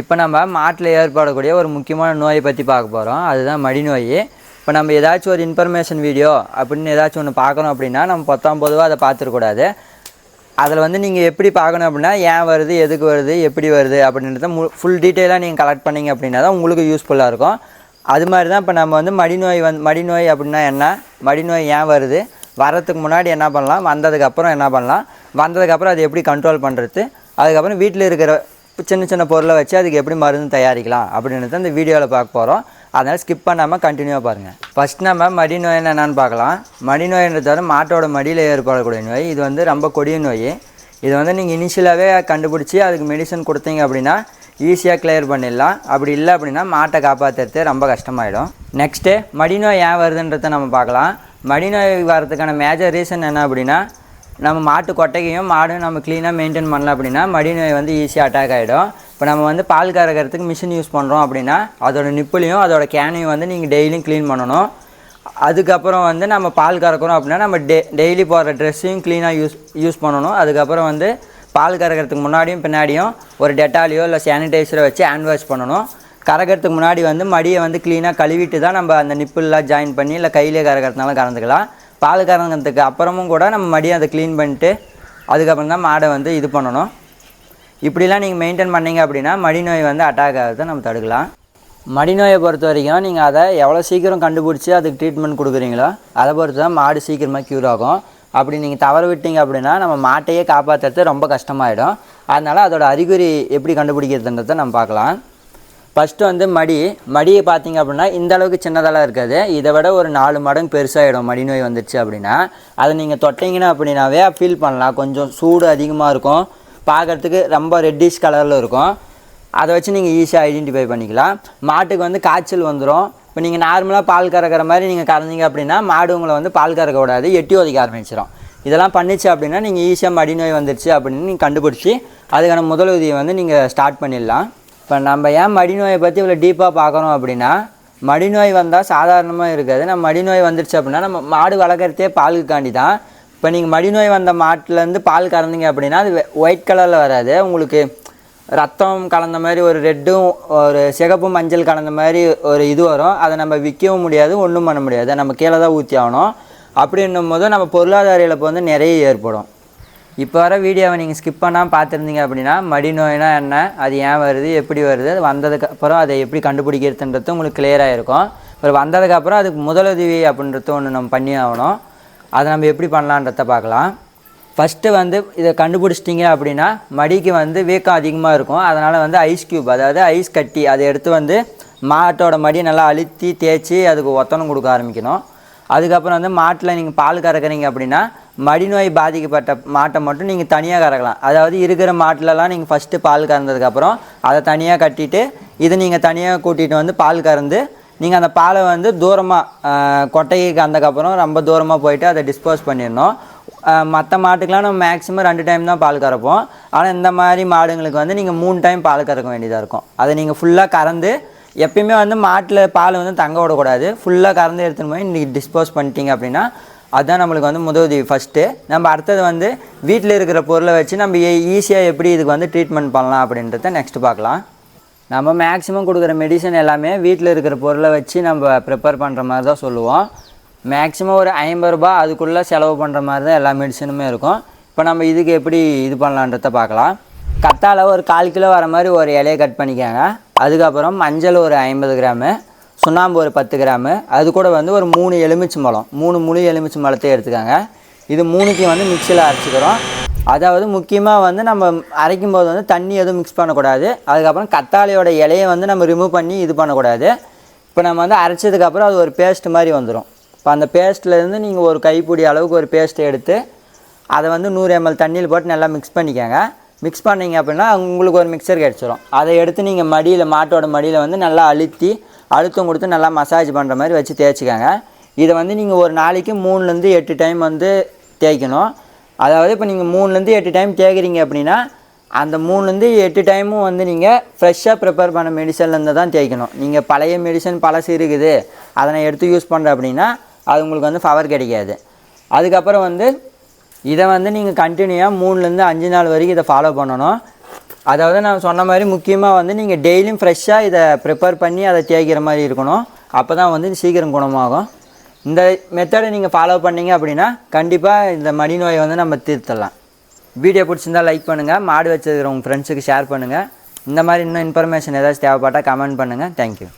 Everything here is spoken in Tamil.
இப்போ நம்ம மாட்டில் ஏற்படக்கூடிய ஒரு முக்கியமான நோயை பற்றி பார்க்க போகிறோம். அதுதான் மடி நோய். இப்போ நம்ம ஏதாச்சும் ஒரு இன்ஃபர்மேஷன் வீடியோ அப்படின்னு ஏதாச்சும் ஒன்று பார்க்கணும் அப்படின்னா நம்ம பத்தாம் பொதுவாக அதை பார்த்துருக்கூடாது அதில் வந்து நீங்கள் எப்படி பார்க்கணும் அப்படின்னா ஏன் வருது எதுக்கு வருது எப்படி வருது அப்படின்றத மு ஃபுல் டீட்டெயிலாக நீங்கள் கலெக்ட் பண்ணிங்க அப்படின்னா தான் உங்களுக்கு யூஸ்ஃபுல்லாக இருக்கும். அது மாதிரி தான் இப்போ நம்ம வந்து மடிநோய் வந்து மடிநோய் அப்படின்னா என்ன? மடிநோய் ஏன் வருது? வரதுக்கு முன்னாடி என்ன பண்ணலாம்? வந்ததுக்கப்புறம் என்ன பண்ணலாம்? வந்ததுக்கப்புறம் அதை எப்படி கண்ட்ரோல் பண்ணுறது அதுக்கப்புறம் வீட்டில் இருக்கிற சின்ன சின்ன பொருளை வச்சு அதுக்கு எப்படி மருந்து தயாரிக்கலாம் அப்படின்றத இந்த வீடியோவில் பார்க்க போகிறோம் அதனால் ஸ்கிப் பண்ணாமல் கண்டினியூவாக பாருங்கள் ஃபஸ்ட் நம்ம மடி நோய் என்னென்னு பார்க்கலாம். மடி நோயின்றது வந்து மாட்டோட மடியில் ஏற்படக்கூடிய நோய். இது வந்து ரொம்ப கொடிய நோய். இது வந்து நீங்கள் இனிஷியலாகவே கண்டுபிடிச்சி அதுக்கு மெடிசன் கொடுத்தீங்க அப்படின்னா ஈஸியாக கிளியர் பண்ணிடலாம். அப்படி இல்லை அப்படின்னா மாட்டை காப்பாற்றுறது ரொம்ப கஷ்டமாயிடும். நெக்ஸ்ட்டு மடிநோய் ஏன் வருதுன்றதை நம்ம பார்க்கலாம். மடிநோய் வரதுக்கான மேஜர் ரீசன் என்ன அப்படின்னா நம்ம மாட்டு கொட்டைக்கையும் மாடும் நம்ம க்ளீனாக மெயின்டைன் பண்ணல அப்படின்னா மடிநோய் வந்து ஈஸியாக அட்டாக் ஆகிடும் இப்போ நம்ம வந்து பால் கறக்கிறதுக்கு மிஷின் யூஸ் பண்ணுறோம் அப்படின்னா அதோட நிப்புலையும் அதோட கேனையும் வந்து நீங்கள் டெய்லியும் க்ளீன் பண்ணணும். அதுக்கப்புறம் வந்து நம்ம பால் கறக்கிறோம் அப்படின்னா நம்ம டெ டெய்லி போடுற ட்ரெஸ்ஸையும் க்ளீனாக யூஸ் யூஸ் பண்ணணும். அதுக்கப்புறம் வந்து பால் கறக்கிறதுக்கு முன்னாடியும் பின்னாடியும் ஒரு டெட்டாலியோ இல்லை சானிடைசரோ வச்சு ஹேண்ட் வாஷ் பண்ணணும். கறக்கிறதுக்கு முன்னாடி வந்து மடியை வந்து க்ளீனாக கழுவிட்டு தான் நம்ம அந்த நிப்புல்லாம் ஜாயின் பண்ணி இல்லை கையிலே கறக்கிறதுனால கறந்துக்கலாம். பால் கறங்கிறதுக்கு அப்புறமும் கூட நம்ம மடியை அதை க்ளீன் பண்ணிட்டு அதுக்கப்புறம் தான் மாடை வந்து இது பண்ணணும். இப்படிலாம் நீங்கள் மெயின்டைன் பண்ணீங்க அப்படின்னா மடிநோய் வந்து அட்டாக் ஆகிறத நம்ம தடுக்கலாம். மடிநோயை பொறுத்த வரைக்கும் நீங்கள் அதை எவ்வளோ சீக்கிரம் கண்டுபிடிச்சி அதுக்கு ட்ரீட்மெண்ட் கொடுக்குறீங்களோ அதை பொறுத்து தான் மாடு சீக்கிரமாக க்யூர் ஆகும். அப்படி நீங்கள் தவற விட்டீங்க அப்படின்னா நம்ம மாட்டையே காப்பாற்றுறது ரொம்ப கஷ்டமாயிடும். அதனால் அதோட அறிகுறி எப்படி கண்டுபிடிக்கிறதுன்றதை நம்ம பார்க்கலாம். ஃபஸ்ட்டு வந்து மடி. மடியை பார்த்தீங்க அப்படின்னா இந்த அளவுக்கு சின்னதெல்லாம் இருக்காது. இதை விட ஒரு நாலு மடங்கு பெருசாகிடும் மடி நோய் வந்துடுச்சு அப்படின்னா. அதை நீங்கள் தொட்டிங்கன்னா அப்படின்னாவே ஃபீல் பண்ணலாம். கொஞ்சம் சூடு அதிகமாக இருக்கும். பார்க்குறதுக்கு ரொம்ப ரெட்டிஷ் கலரில் இருக்கும். அதை வச்சு நீங்கள் ஈஸியாக ஐடென்டிஃபை பண்ணிக்கலாம். மாட்டுக்கு வந்து காய்ச்சல் வந்துடும் இப்போ நீங்கள் நார்மலாக பால் கறக்கிற மாதிரி நீங்கள் கறந்தீங்க அப்படின்னா மாடு உங்களை வந்து பால் கறக்க விடாது. எட்டி ஒதுக்க ஆரம்பிச்சிடும் இதெல்லாம் பண்ணிச்சு அப்படின்னா நீங்கள் ஈஸியாக மடி நோய் வந்துடுச்சு அப்படின்னு நீங்கள் கண்டுபிடிச்சி அதுக்கான முதலுதவியை வந்து நீங்கள் ஸ்டார்ட் பண்ணிடலாம். இப்போ நம்ம ஏன் மடிநோயை பற்றி இவ்வளோ டீப்பாக பார்க்குறோம் அப்படின்னா மடிநோய் வந்தால் சாதாரணமாக இருக்காது. நம்ம மடிநோய் வந்துருச்சு அப்படின்னா நம்ம மாடு வளர்க்குறதே பாலுக்காண்டி தான் இப்போ நீங்கள் மடிநோய் வந்த மாட்டிலேருந்து பால் கறந்தீங்க அப்படின்னா அது ஒயிட் கலரில் வராது. உங்களுக்கு ரத்தம் கலந்த மாதிரி ஒரு ரெட்டும் ஒரு சிகப்பு மஞ்சள் கலந்த மாதிரி ஒரு இது வரும். அதை நம்ம விற்கவும் முடியாது ஒன்றும் பண்ண முடியாது. நம்ம கீழே தான் ஊற்றி ஆகணும். அப்படின்னும் போது நம்ம பொருளாதார இழப்பு வந்து நிறைய ஏற்படும். இப்போ வர வீடியோவை நீங்கள் ஸ்கிப் பண்ணாமல் பார்த்துருந்தீங்க அப்படின்னா மடி நோய்னா என்ன அது ஏன் வருது எப்படி வருது அது வந்ததுக்கு அப்புறம் அதை எப்படி கண்டுபிடிக்கிறதுன்றது உங்களுக்கு கிளியராக இருக்கும். அப்புறம் வந்ததுக்கப்புறம் அதுக்கு முதலுதவி அப்படின்றது ஒன்று நம்ம பண்ணி ஆகணும். அதை நம்ம எப்படி பண்ணலான்றத பார்க்கலாம். ஃபஸ்ட்டு வந்து இதை கண்டுபிடிச்சிட்டிங்க அப்படின்னா மடிக்கு வந்து வீக்கம் அதிகமாக இருக்கும். அதனால் வந்து ஐஸ் க்யூப் அதாவது ஐஸ் கட்டி அதை எடுத்து வந்து மாட்டோட மடியை நல்லா அழுத்தி தேய்ச்சி அதுக்கு ஒத்தனம் கொடுக்க ஆரம்பிக்கணும். அதுக்கப்புறம் வந்து மாட்டில் நீங்கள் பால் கறக்குறீங்க அப்படின்னா மடிநோய் பாதிக்கப்பட்ட மாட்டை மட்டும் நீங்கள் தனியாக கறக்கலாம். அதாவது இருக்கிற மாட்டிலலாம் நீங்கள் ஃபஸ்ட்டு பால் கறந்ததுக்கப்புறம் அதை தனியாக கட்டிட்டு இதை நீங்கள் தனியாக கூட்டிகிட்டு வந்து பால் கறந்து நீங்கள் அந்த பாலை வந்து தூரமாக கொட்டைக்கு கறந்தக்கப்புறம் ரொம்ப தூரமாக போயிட்டு அதை டிஸ்போஸ் பண்ணிடணும். மற்ற மாட்டுக்கெலாம் நம்ம மேக்ஸிமம் ரெண்டு டைம் தான் பால் கறப்போம். ஆனால் இந்த மாதிரி மாடுங்களுக்கு வந்து நீங்கள் மூணு டைம் பால் கறக்க வேண்டியதாக இருக்கும். அதை நீங்கள் ஃபுல்லாக கறந்து எப்பயுமே வந்து மாட்டில் பால் வந்து தங்க விடக்கூடாது. ஃபுல்லாக கறந்து எடுத்துன்னு போய் இன்றைக்கி டிஸ்போஸ் பண்ணிட்டீங்க அப்படின்னா அதுதான் நம்மளுக்கு வந்து முதலுதவி ஃபஸ்ட்டு நம்ம அடுத்தது வந்து வீட்டில் இருக்கிற பொருளை வச்சு நம்ம ஈஸியாக எப்படி இதுக்கு வந்து ட்ரீட்மெண்ட் பண்ணலாம் அப்படின்றத நெக்ஸ்ட் பார்க்கலாம். நம்ம மேக்ஸிமம் கொடுக்குற மெடிசன் எல்லாமே வீட்டில் இருக்கிற பொருளை வச்சு நம்ம ப்ரிப்பேர் பண்ணுற மாதிரி தான் சொல்லுவோம். மேக்ஸிமம் ஒரு ஐம்பது ரூபா அதுக்குள்ளே செலவு பண்ணுற மாதிரி தான் எல்லா மெடிசனுமே இருக்கும். இப்போ நம்ம இதுக்கு எப்படி இது பண்ணலான்றத பார்க்கலாம். கத்தாழை ஒரு கால் கிலோ வர மாதிரி ஒரு இலையை கட் பண்ணிக்கோங்க. அதுக்கப்புறம் மஞ்சள் ஒரு ஐம்பது கிராமு. சுண்ணாம்பு ஒரு பத்து கிராமு. அது கூட வந்து ஒரு மூணு எலுமிச்சை மலம் மூணு முழு எலுமிச்சை பழத்தையும் எடுத்துக்கோங்க. இது மூணுத்தையும் வந்து மிக்சியில் அரைச்சிக்கிறோம். அதாவது முக்கியமாக வந்து நம்ம அரைக்கும் போது வந்து தண்ணி எதுவும் மிக்ஸ் பண்ணக்கூடாது. அதுக்கப்புறம் கத்தாழையோட இலையை வந்து நம்ம ரிமூவ் பண்ணி இது பண்ணக்கூடாது. இப்போ நம்ம வந்து அரைச்சதுக்கப்புறம் அது ஒரு பேஸ்ட் மாதிரி வந்துடும் இப்போ அந்த பேஸ்ட்லேருந்து நீங்கள் ஒரு கைப்பிடி அளவுக்கு ஒரு பேஸ்ட்டை எடுத்து அதை வந்து நூறு எம்எல் தண்ணியில் போட்டு நல்லா மிக்ஸ் பண்ணிக்கோங்க. மிக்ஸ் பண்ணீங்க அப்படின்னா உங்களுக்கு ஒரு மிக்சர் கிடச்சிரும். அதை எடுத்து நீங்கள் மடியில் மாட்டோட மடியில் வந்து நல்லா அழுத்தி அழுத்தம் கொடுத்து நல்லா மசாஜ் பண்ணுற மாதிரி வச்சு தேய்ச்சிக்கோங்க. இதை வந்து நீங்கள் ஒரு நாளைக்கு மூணுலேருந்து எட்டு டைம் வந்து தேய்க்கணும். அதாவது இப்போ நீங்கள் மூணுலேருந்து எட்டு டைம் தேய்க்கிறீங்க அப்படின்னா அந்த மூணுலேருந்து எட்டு டைமும் வந்து நீங்கள் ஃப்ரெஷ்ஷாக ப்ரிப்பேர் பண்ண மெடிசன்லேருந்து தான் தேய்க்கணும். நீங்கள் பழைய மெடிசன் பழசு இருக்குது. அதை நான் எடுத்து யூஸ் பண்ணுறேன் அப்படின்னா அது உங்களுக்கு வந்து ஃபவர் கிடைக்காது. அதுக்கப்புறம் வந்து இதை வந்து நீங்கள் கண்டினியூவாக மூணுலேருந்து அஞ்சு நாள் வரைக்கும் இதை ஃபாலோ பண்ணணும். அதாவது நான் சொன்ன மாதிரி முக்கியமாக வந்து நீங்கள் டெய்லியும் ஃப்ரெஷ்ஷாக இதை ப்ரிப்பேர் பண்ணி அதை தேய்க்கிற மாதிரி இருக்கணும். அப்போ தான் வந்து சீக்கிரம் குணமாகும். இந்த மெத்தடை நீங்கள் ஃபாலோ பண்ணிங்க அப்படின்னா கண்டிப்பாக இந்த மடி நோயை வந்து நம்ம தீர்த்தலாம் வீடியோ பிடிச்சிருந்தா லைக் பண்ணுங்கள் மாடு வச்சுருக்கிற உங்கள் ஃப்ரெண்ட்ஸுக்கு ஷேர் பண்ணுங்கள் இந்த மாதிரி இன்னும் இன்ஃபர்மேஷன் ஏதாச்சும் தேவைப்பட்டால் கமெண்ட் பண்ணுங்கள் தேங்க்யூ